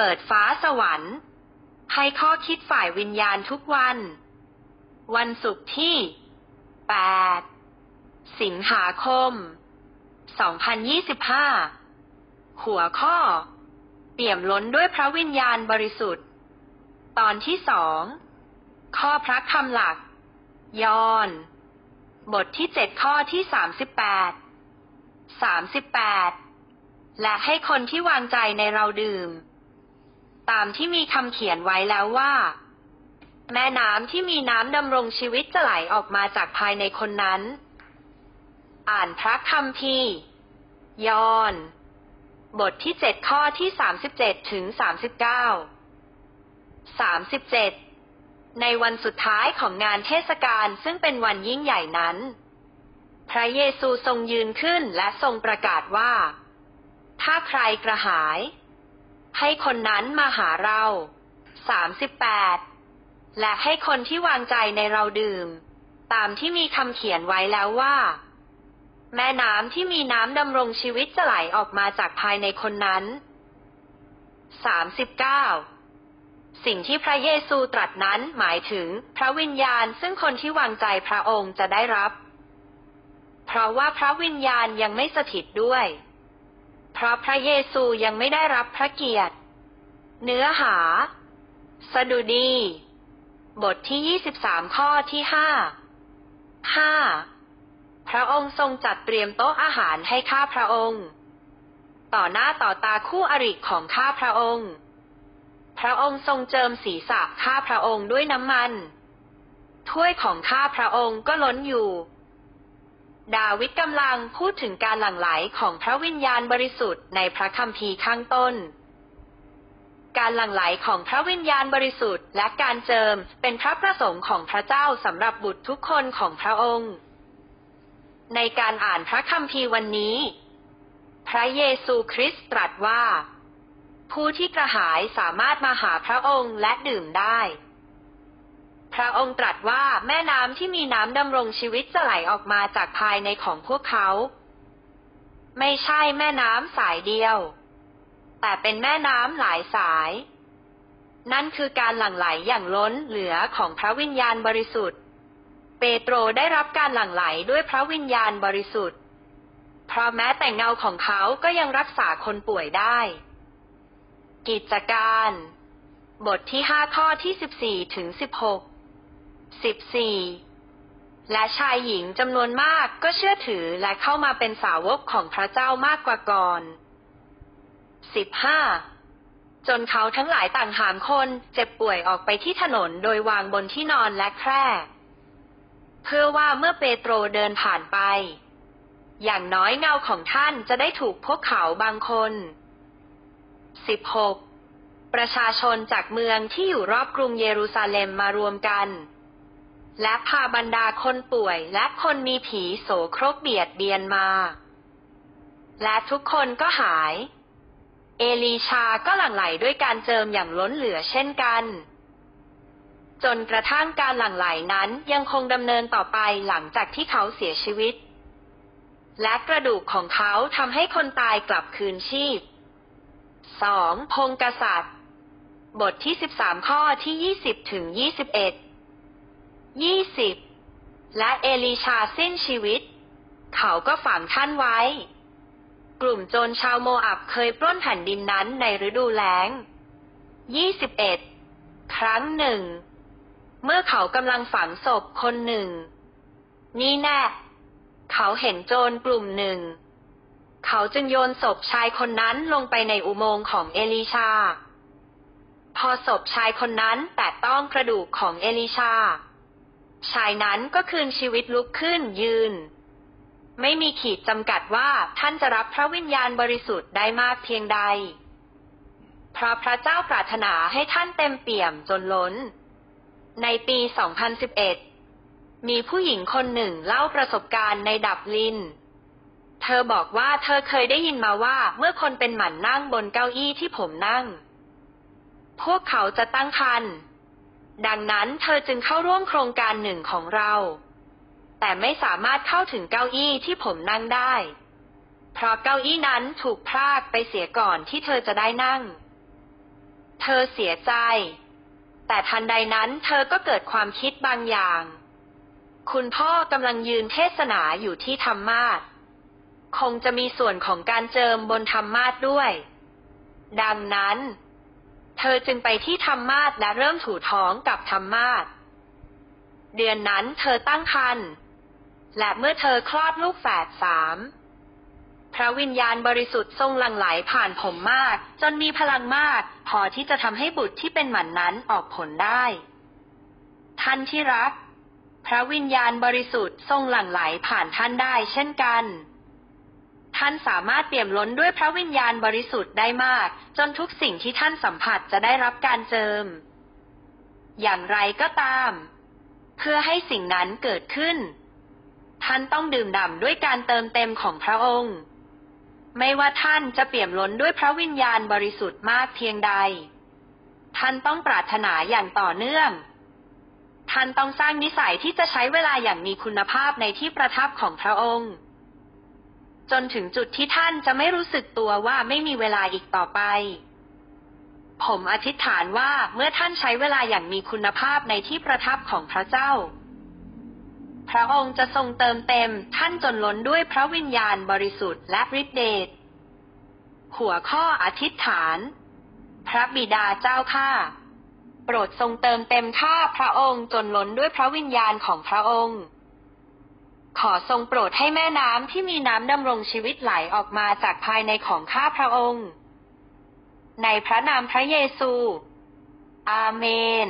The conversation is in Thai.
เปิดฟ้าสวรรค์ ให้ข้อคิดฝ่ายวิญญาณทุกวัน วันศุกร์ที่ 8 สิงหาคม 2025 หัวข้อ เปี่ยมล้นด้วยพระวิญญาณบริสุทธิ์ ตอนที่สองข้อพระคำหลัก ยอน บทที่เจ็ดข้อที่สามสิบแปดสามสิบแปดและให้คนที่วางใจในเราดื่ม ตามที่มีคำเขียนไว้แล้วว่า แม่น้ำที่มีน้ำดำรงชีวิตจะไหลออกมาจากภายในคนนั้น อ่านพระคำพียอน บทที่เจ็ดข้อที่สามสิบเจ็ดถึงสามสิบเก้าสามสิบเจ็ดในวันสุดท้ายของงานเทศกาลซึ่งเป็นวันยิ่งใหญ่นั้น พระเยซูทรงยืนขึ้นและทรงประกาศว่า ถ้าใครกระหาย ให้คนนั้นมาหาเราสามสิบแปดและให้คนที่วางใจในเราดื่ม ตามที่มีคำเขียนไว้แล้วว่า แม่น้ำที่มีน้ำดำรงชีวิตจะไหลออกมาจากภายในคนนั้นสามสิบเก้าสิ่งที่พระเยซูตรัสนั้นหมายถึงพระวิญญาณซึ่งคนที่วางใจพระองค์จะได้รับ เพราะว่าพระวิญญาณยังไม่สถิตด้วย เพราะพระเยซูยังไม่ได้รับพระเกียรติ เนื้อหา สดุดี บทที่ 23 ข้อที่ 5 5. พระองค์ทรงจัดเตรียมโต๊ะอาหารให้ข้าพระองค์ ต่อหน้าต่อตาคู่อริของข้าพระองค์ พระองค์ทรงเจิมศีรษะข้าพระองค์ด้วยน้ำมัน ถ้วยของข้าพระองค์ก็ล้นอยู่ ดาวิดกำลังพูดถึงการหลั่งไหลของพระวิญญาณบริสุทธิ์ในพระคัมภีร์ข้างต้น การหลั่งไหลของพระวิญญาณบริสุทธิ์และการเจิมเป็นพระประสงค์ของพระเจ้าสำหรับบุตรทุกคนของพระองค์ ในการอ่านพระคัมภีร์วันนี้ พระเยซูคริสต์ตรัสว่า ผู้ที่กระหายสามารถมาหาพระองค์และดื่มได้ พระองค์ตรัสว่าแม่น้ำที่มีน้ำดำรงชีวิตจะไหลออกมาจากภายในของพวกเขา ไม่ใช่แม่น้ำสายเดียว แต่เป็นแม่น้ำหลายสาย นั่นคือการหลั่งไหลอย่างล้นเหลือของพระวิญญาณบริสุทธิ์ เปโตรได้รับการหลั่งไหลด้วยพระวิญญาณบริสุทธิ์ เพราะแม้แต่เงาของเขาก็ยังรักษาคนป่วยได้ กิจการ บทที่ห้าข้อที่สิบสี่ถึงสิบหก สิบสี่และชายหญิงจำนวนมากก็เชื่อถือและเข้ามาเป็นสาวกของพระเจ้ามากกว่าก่อนสิบห้าจนเขาทั้งหลายต่างหามคนเจ็บป่วยออกไปที่ถนนโดยวางบนที่นอนและแคร่ เพื่อว่าเมื่อเปโตรเดินผ่านไป อย่างน้อยเงาของท่านจะได้ถูกพวกเขาบางคนสิบหกประชาชนจากเมืองที่อยู่รอบกรุงเยรูซาเล็มมารวมกัน และพาบรรดาคนป่วยและคนมีผีโสโครกเบียดเบียนมา และทุกคนก็หาย เอลีชาก็หลั่งไหลด้วยการเจิมอย่างล้นเหลือเช่นกัน จนกระทั่งการหลั่งไหลนั้นยังคงดำเนินต่อไปหลังจากที่เขาเสียชีวิต และกระดูกของเขาทำให้คนตายกลับคืนชีพสองพงกษัตริย์ บทที่สิบสามข้อที่ยี่สิบถึงยี่สิบเอ็ด ยี่สิบและเอลีชาสิ้นชีวิต เขาก็ฝังท่านไว้ กลุ่มโจรชาวโมอับเคยปล้นแผ่นดินนั้นในฤดูแล้งยี่สิบเอ็ดครั้งหนึ่ง เมื่อเขากำลังฝังศพคนหนึ่ง นี่แน่ เขาเห็นโจรกลุ่มหนึ่ง เขาจึงโยนศพชายคนนั้นลงไปในอุโมงค์ของเอลีชา พอศพชายคนนั้นแตะต้องกระดูกของเอลีชา ชายนั้นก็คืนชีวิตลุกขึ้นยืน ไม่มีขีดจำกัดว่าท่านจะรับพระวิญญาณบริสุทธิ์ได้มากเพียงใด เพราะพระเจ้าปรารถนาให้ท่านเต็มเปี่ยมจนล้น ในปี 2011 มีผู้หญิงคนหนึ่งเล่าประสบการณ์ในดับลิน เธอบอกว่าเธอเคยได้ยินมาว่าเมื่อคนเป็นหมันนั่งบนเก้าอี้ที่ผมนั่ง พวกเขาจะตั้งครรภ์ ดังนั้นเธอจึงเข้าร่วมโครงการหนึ่งของเรา แต่ไม่สามารถเข้าถึงเก้าอี้ที่ผมนั่งได้ เพราะเก้าอี้นั้นถูกพรากไปเสียก่อนที่เธอจะได้นั่ง เธอเสียใจ แต่ทันใดนั้นเธอก็เกิดความคิดบางอย่าง คุณพ่อกำลังยืนเทศนาอยู่ที่ธรรมาสคงจะมีส่วนของการเจิมบนธรรมาสด้วย ดังนั้น เธอจึงไปที่ธรรมาสและเริ่มถูท้องกับธรรมาสเดือนนั้นเธอตั้งครรภ์และเมื่อเธอคลอดลูกแฝดสามพระวิญญาณบริสุทธิ์ทรงหลั่งไหลผ่านผมมาก จนมีพลังมาก พอที่จะทำให้บุตรที่เป็นหมันนั้นออกผลได้ ท่านที่รัก พระวิญญาณบริสุทธิ์ทรงหลั่งไหลผ่านท่านได้เช่นกัน ท่านสามารถเปี่ยมล้นด้วยพระวิญญาณบริสุทธิ์ได้มาก จนทุกสิ่งที่ท่านสัมผัสจะได้รับการเจิม อย่างไรก็ตาม เพื่อให้สิ่งนั้นเกิดขึ้น ท่านต้องดื่มด่ำด้วยการเติมเต็มของพระองค์ ไม่ว่าท่านจะเปี่ยมล้นด้วยพระวิญญาณบริสุทธิ์มากเพียงใด ท่านต้องปรารถนาอย่างต่อเนื่องท่านต้องสร้างนิสัยที่จะใช้เวลาอย่างมีคุณภาพในที่ประทับของพระองค์ จนถึงจุดที่ท่านจะไม่รู้สึกตัวว่าไม่มีเวลาอีกต่อไป ผมอธิษฐานว่าเมื่อท่านใช้เวลาอย่างมีคุณภาพในที่ประทับของพระเจ้า พระองค์จะทรงเติมเต็มท่านจนล้นด้วยพระวิญญาณบริสุทธิ์และฤทธิเดช หัวข้ออธิษฐาน พระบิดาเจ้าข้าโปรดทรงเติมเต็มข้าพระองค์จนล้นด้วยพระวิญญาณของพระองค์ ขอทรงโปรดให้แม่น้ำที่มีน้ำดำรงชีวิตไหลออกมาจากภายในของข้าพระองค์ ในพระนามพระเยซู อาเมน